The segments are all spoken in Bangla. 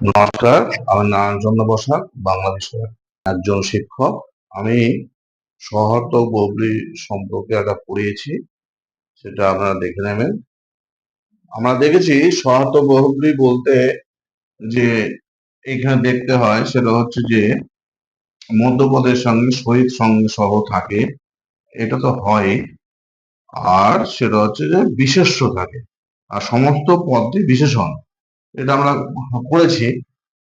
নমস্কার, আমার নারায়ণ চন্দ্র বসাক, বাংলাদেশের একজন শিক্ষক। আমি সহর্ত ববলি সম্পর্কে একটা পড়িয়েছি, সেটা আপনারা দেখে নেবেন। আমরা দেখেছি সহর্ত বহবলি বলতে যে এখানে দেখতে হয়, সেটা হচ্ছে যে মধ্যপদের সঙ্গে শহীদ সঙ্গে সহ থাকে, এটা তো হয়। আর সেটা হচ্ছে যে বিশেষ্য থাকে, আর সমস্ত পদটি বিশেষণ। এটা আমরা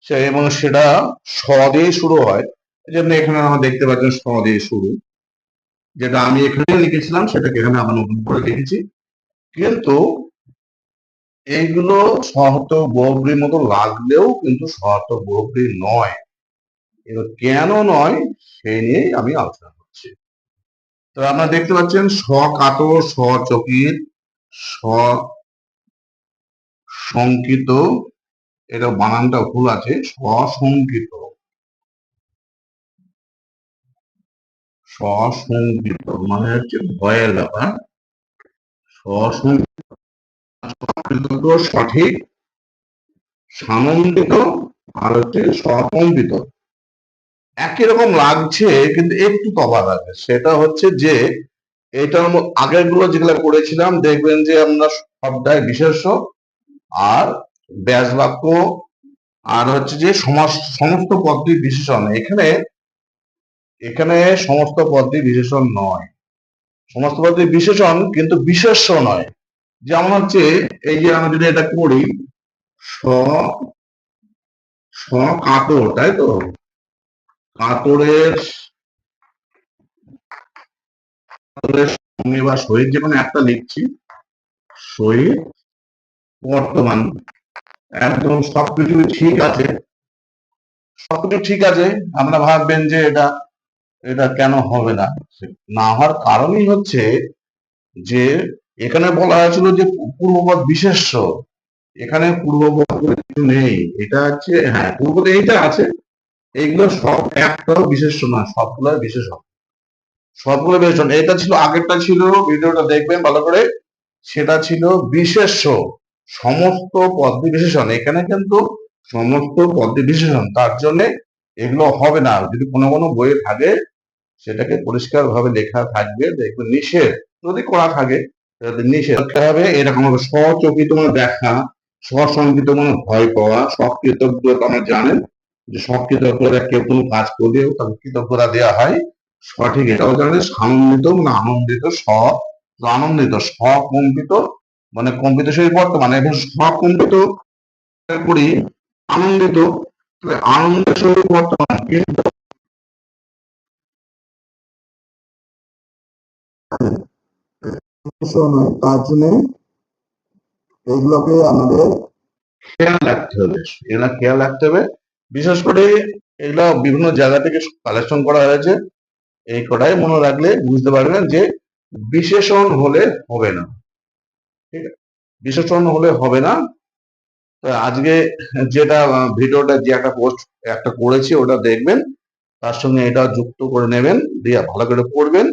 সে এবং সেটা স দিয়ে শুরু হয়। এই জন্য এখানে আমরা দেখতে পাচ্ছেন স দিয়ে শুরু। যেটা আমি এখানে লিখেছিলাম, সেটাকে এখানে আমরা নতুন করে লিখেছি। কিন্তু এইগুলো সহত বহবলির মতো লাগলেও কিন্তু সহত বহবলি নয়। এবার কেন নয় সেই নিয়েই আমি আলোচনা করছি। তো আপনারা দেখতে পাচ্ছেন স কাতর স চকির স শঙ্কিত এটা বানানটা ভুল আছে সশঙ্কিত সশঙ্কিত মানে হচ্ছে ভয়ের ব্যাপার। সশঙ্কিত সঠিক, সানন্দিত, আর হচ্ছে সকম্পিত একই রকম লাগছে, কিন্তু একটু তফাৎ আছে। সেটা হচ্ছে যে, এটার ম- আগেরগুলো যেগুলো করেছিলাম, দেখবেন যে আমরা সবটাই বিশেষ্য। আর ব্যাস বাক্য, আর হচ্ছে যে সমাস সমস্ত পদটি বিশেষণ। এখানে এখানে সমস্ত পদটি বিশেষণ নয়। সমস্ত পদটি বিশেষণ কিন্তু বিশেষ্য নয়। যেমন হচ্ছে, এই যে আমরা যদি এটা করি, স কাতর, তাই তো? কাতরের কাতরের সঙ্গে বা শহীদ যেখানে একটা লিখছি শহীদ বর্তমান। একদম সবকিছু ঠিক আছে। সবকিছু ঠিক আছে। আমরা ভাববেন যে এটা এটা কেন হবে না? না হওয়ার কারণই হচ্ছে যে, এখানে বলা হয়েছিল যে পূর্বপদ বিশেষ্য। এখানে পূর্বপদ নেই। এটা হচ্ছে হ্যাঁ পূর্বপদ এইটা আছে। এইগুলো সব একটাও বিশেষ্য না সবগুলো বিশেষণ সবগুলো বিশেষণ এটা ছিল, আগেরটা ছিল, ভিডিওটা দেখবেন ভালো করে। সেটা ছিল বিশেষ্য। সমস্ত পদ বিশেষণ, এখানে কিন্তু সমস্ত পদ বিশেষণ, তার জন্য এগুলো হবে না। যদি কোনো কোনো বইয়ে থাকে, সেটাকে পরিষ্কার ভাবে লেখা থাকবে দেখবে নিষেধ। যদি করা থাকে নিষেধ। হবে, এরকম হবে স্বচকিত মানে দেখা স্বসংকিত মানে ভয় পাওয়া সকৃতজ্ঞতা আমরা জানেন যে সকৃতজ্ঞতা কেউ কোনো কাজ করলেও তাকে কৃতজ্ঞতা দেওয়া হয়। সঠিক এটাও জানেন আনন্দিত মানে আনন্দিত স আনন্দিত সকম্পিত মানে কম্পিত সেই বর্তমানে এখন সকম্পিত করি আনন্দিত। আনন্দের সহিত বর্তমান কিন্তু তার জন্য এগুলোকে আমাদের খেয়াল রাখতে হবে। এগুলো খেয়াল রাখতে হবে। বিশেষ করে এগুলো বিভিন্ন জায়গা থেকে কালেকশন করা হয়েছে। এই কটাই মনে রাখলে বুঝতে পারবেন যে বিশেষণ হলে হবে না। বিশেষণ হলে হবে না। আজকে যেটা ভিডিওটা যে একটা পোস্ট একটা করেছি ওটা দেখবেন। তার সঙ্গে এটা যুক্ত করে নেবেন, দিয়ে ভালো করে পড়বেন।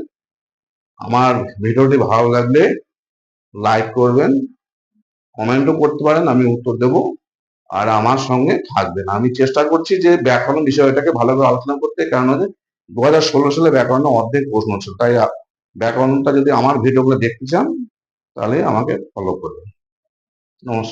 আমার ভিডিওটি ভালো লাগলে লাইক করবেন কমেন্টও করতে পারেন, আমি উত্তর দেব। আর আমার সঙ্গে থাকবেন। আমি চেষ্টা করছি যে ব্যাকরণ বিষয়টাকে ভালো করে আলোচনা করতে, কারণ দু ষোলো সালে ব্যাকরণে অর্ধেক প্রশ্ন ছিল। তাই ব্যাকরণটা যদি আমার ভিডিওগুলো দেখতে চান তাহলে আমাকে ফলো করবেন নমস্কার।